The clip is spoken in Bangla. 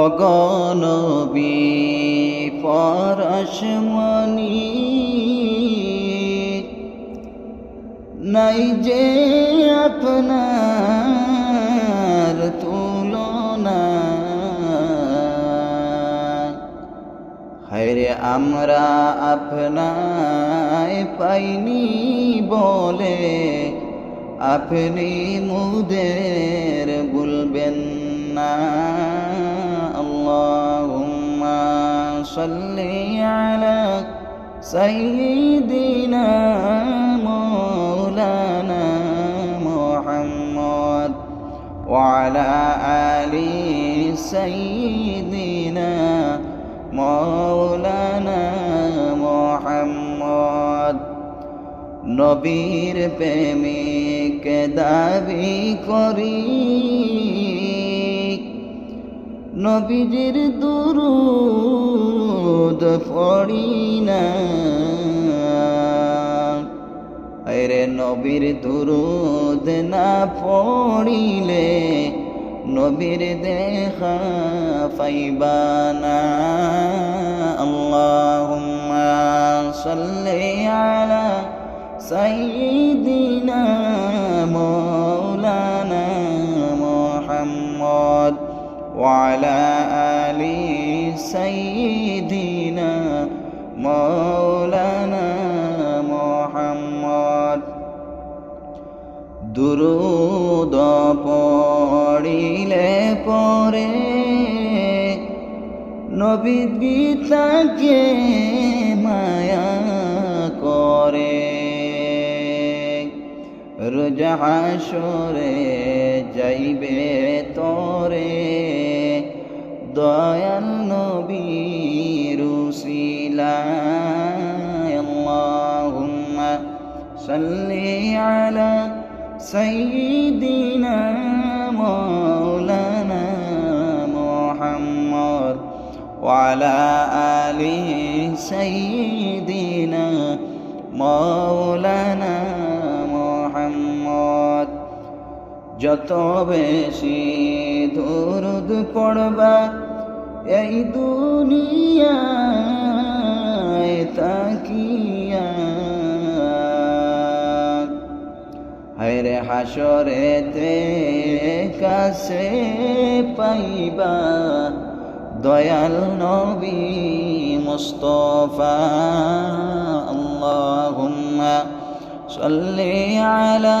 অগনবী পরশমণি নাই যে আপনার তুলনা। হায়রে আমরা আপনায় পাইনি বলে আপনি মুদের বলবেন না। সাল্লি আলা সাইয়্যিদিনা মাওলানা মুহাম্মদ وعلى آل سيدنا مولانا محمد নবীর প্রেমিক দাবি করি নবীজির দুরুদ পড়ি না আরে নবীর দুরুদ না পড়িলে নবীর দেখা পাইবানা আল্লাহুম্মা সাল্লি আলা وعلى آل سيدنا مولانا محمد দুরুদ পড়িলে পরে নবী গীতাকে মায়া করে রোজাহাসরে যাইবে তরে দয়াল নবী রুসিলা আল্লাহুম্মা সাল্লি আলা سيدنا مولانا محمد وعلى آل سيدنا مولانا যত বেশি দরুদ পড়বা, এই দুনিয়ায় তাকিয়া। হায়রে হাসরেতে কাছে পাইবা, দয়াল নবী মুস্তফা আল্লাহুম্মা সাল্লি আলা